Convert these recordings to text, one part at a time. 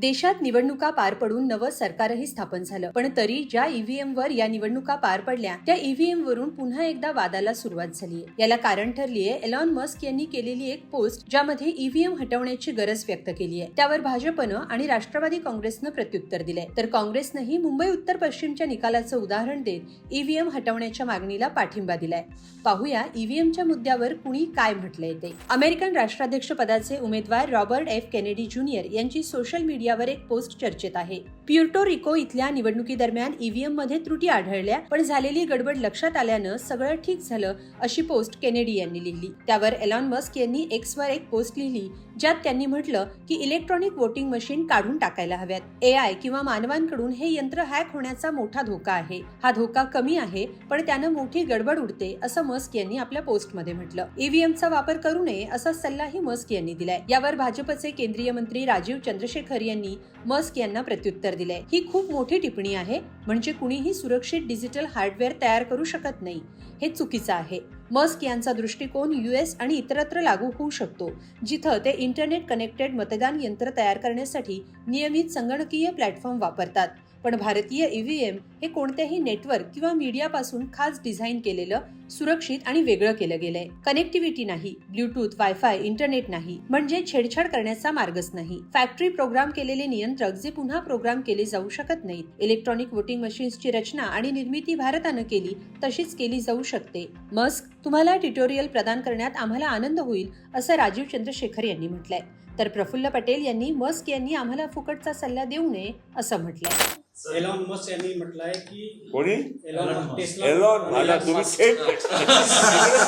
देशात निवडणुका पार पडून नवं सरकारही स्थापन झालं. पण तरी ज्या ईव्हीएम वर या निवडणुका पार पडल्या त्या ईव्हीएम वरून पुन्हा एकदा वादाला सुरुवात झालीय याला कारण ठरलीये एलॉन मस्क यांनी केलेली एक पोस्ट ज्यामध्ये ईव्हीएम हटवण्याची गरज व्यक्त केली आहे. त्यावर भाजपनं आणि राष्ट्रवादी काँग्रेसनं प्रत्युत्तर दिलंय. तर काँग्रेसनंही मुंबई उत्तर पश्चिमच्या निकालाचं उदाहरण देत ईव्हीएम हटवण्याच्या मागणीला पाठिंबा दिलाय. पाहूया ईव्हीएमच्या मुद्द्यावर कुणी काय म्हटलंय ते. अमेरिकन राष्ट्राध्यक्ष पदाचे उमेदवार रॉबर्ट एफ. केनेडी ज्युनियर यांची सोशल मीडिया मीडियावर एक पोस्ट चर्चेत आहे. प्युर्टो रिको इथल्या निवडणुकीदरम्यान ईव्हीएममध्ये त्रुटी आढळल्या पण झालेली गडबड लक्षात आल्यानं सगळं ठीक झालं अशी पोस्ट केनेडी यांनी लिहिली. त्यावर एलॉन मस्क यांनी एक्सवर एक पोस्ट लिहिली ज्यात त्यांनी म्हटलं की इलेक्ट्रॉनिक वोटिंग मशीन काढून टाकायला हव्यात. आय किंवा मानवांकडून हे यंत्र हॅक होण्याचा मोठा धोका आहे. हा धोका कमी आहे पण त्यानं मोठी गडबड उडते असं मस्क यांनी आपल्या पोस्टमध्ये म्हटलं. ईव्हीएमचा वापर करू नये असा सल्लाही मस्क यांनी दिलाय. यावर भाजपचे केंद्रीय मंत्री राजीव चंद्रशेखर यांनी मस्क यांना प्रत्युत्तर दिलंय. ही खूप मोठी टिप्पणी आहे म्हणजे कुणीही सुरक्षित डिजिटल हार्डवेअर तयार करू शकत नाही. हे चुकीचं आहे. मस्क यांचा दृष्टिकोन युएस आणि इतरत्र लागू होऊ शकतो जिथं ते इंटरनेट कनेक्टेड मतदान यंत्र तयार करण्यासाठी नियमित संगणकीय प्लॅटफॉर्म वापरतात. पण भारतीय ईव्हीएम हे कोणत्याही नेटवर्क किंवा मीडियापासून खास डिझाईन केलेलं सुरक्षित आणि वेगळं केलं गेलंय. कनेक्टिव्हिटी नाही ब्लूटूथ वायफाय इंटरनेट नाही म्हणजे छेडछाड करण्याचा मार्गच नाही. फॅक्टरी प्रोग्राम केलेले नियंत्रक जे पुन्हा प्रोग्राम केले जाऊ शकत नाहीत. इलेक्ट्रॉनिक वोटिंग मशीन्सची रचना आणि निर्मिती भारतानं केली तशीच केली जाऊ शकते. मस्क तुम्हाला ट्युटोरियल प्रदान करण्यात आम्हाला आनंद होईल असं राजीव चंद्रशेखर यांनी म्हटलंय. तर प्रफुल्ल पटेल यांनी मस्क यांनी आम्हाला फुकटचा सल्ला देऊ नये असं म्हटलंय. एलॉन मस्क यांनी म्हटलंय की कोणी? एलॉन टेस्ला एलॉन मला तुम्ही थेट तिकडे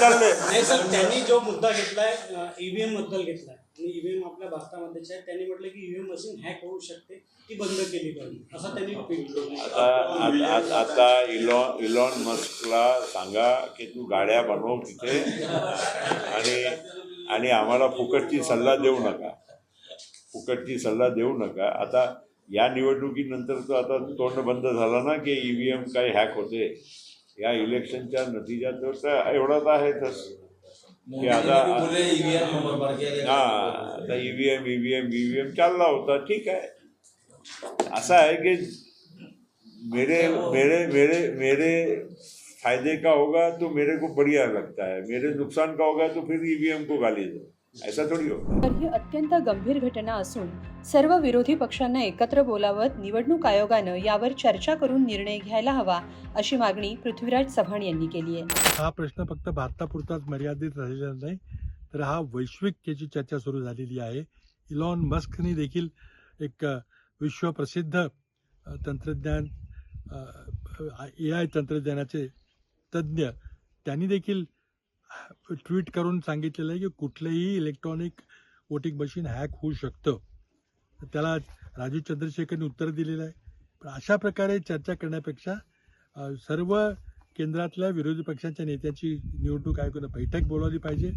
चालले. नाही सर त्यांनी जो मुद्दा घेतलाय ईव्हीएमबद्दल घेतलाय. आणि ईव्हीएम आपल्या भारतामध्येच आहे. त्यांनी म्हटलं की ईव्हीएम मशीन हॅक होऊ शकते. ती बंद केली पाहिजे. असं त्यांनी आता आता- आता- आता इलॉन इलॉन मस्कला सांगा की तू गाड्या बनव तिथे. आणि आणि आम्हाला फुकटची सल्ला देऊ नका. फुकटची सल्ला देऊ नका. आता या निवडणुकीनंतर तो आता तोंड बंद झाला ना की ई व्ही एम काही हॅक होते. या इलेक्शनच्या नतिजात तर एवढाच आहेतच की आता हा आता E V M E V M E V M चालला होता. ठीक आहे. असं आहे की मेरे मेरे मेरे मेरे फ़ायदे का होगा तो मेरे को बढ़िया लगता है. मेरे नुकसान का होगा तो फिर ईवीएम को गाली दो. ऐसा थोड़ी होगा। तर ही अत्यंत गंभीर घटना असून सर्व विरोधी पक्षांना एकत्र बोलावत निवडणूक आयोगानं यावर चर्चा करून निर्णय घ्यायला हवा अशी मागणी पृथ्वीराज चव्हाण यांनी केली आहे. हा प्रश्न फक्त भारतापुरताच मर्यादित राहिलेला नाही तर हा वैश्विक याची चर्चा सुरू झालेली आहे. इलॉन मस्कने देखील एक विश्वप्रसिद्ध तंत्रज्ञान ए आय तंत्रज्ञानाचे तज्ज्ञ त्यांनी देखील ट्विट करून सांगितलेलं आहे की कुठलंही इलेक्ट्रॉनिक वोटिंग मशीन हॅक होऊ शकतं. त्याला राजीव चंद्रशेखरने उत्तर दिलेलं आहे. पण अशा प्रकारे चर्चा करण्यापेक्षा सर्व केंद्रातल्या विरोधी पक्षांच्या नेत्याची निवडणूक आयोगानं बैठक बोलावली पाहिजे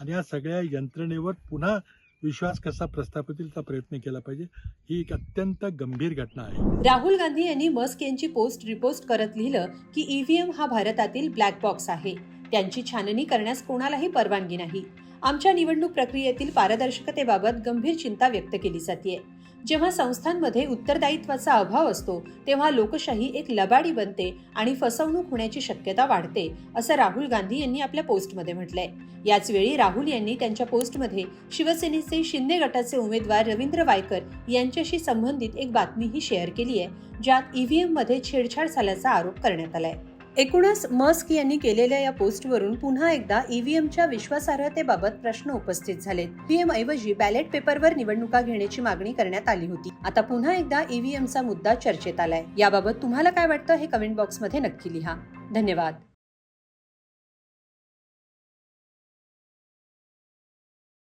आणि या सगळ्या यंत्रणेवर पुन्हा विश्वास कसा प्रस्थापित होईल प्रयत्न केला पाहिजे ही एक अत्यंत गंभीर घटना आहे. राहुल गांधी यांनी मस्क यांची पोस्ट रिपोस्ट करत लिहिलं की ईव्हीएम हा भारतातील ब्लॅक बॉक्स आहे. त्यांची छाननी करण्यास कोणालाही परवानगी नाही. आमच्या निवडणूक प्रक्रियेतील पारदर्शकतेबाबत गंभीर चिंता व्यक्त केली जाते जेव्हा संस्थांमध्ये उत्तरदायित्वाचा अभाव असतो तेव्हा लोकशाही एक लबाडी बनते आणि फसवणूक होण्याची शक्यता वाढते असं राहुल गांधी यांनी आपल्या पोस्टमध्ये म्हटलंय. याच वेळी राहुल यांनी त्यांच्या पोस्टमध्ये शिवसेनेचे शिंदे गटाचे उमेदवार रवींद्र वायकर यांच्याशी संबंधित एक बातमीही शेअर केली आहे ज्यात ईव्हीएममध्ये छेडछाड झाल्याचा आरोप करण्यात आलाय. एकूणच मस्क यांनी केलेल्या या पोस्टवरून पुन्हा एकदा ईव्हीएमच्या विश्वासार्हतेबाबत प्रश्न उपस्थित झालेत. ईव्हीएम ऐवजी बॅलेट पेपरवर निवडणुका घेण्याची मागणी करण्यात आली होती. आता पुन्हा एकदा ईव्हीएमचा मुद्दा चर्चेत आलाय. याबाबत तुम्हाला काय वाटतं हे कमेंट बॉक्समध्ये नक्की लिहा. धन्यवाद.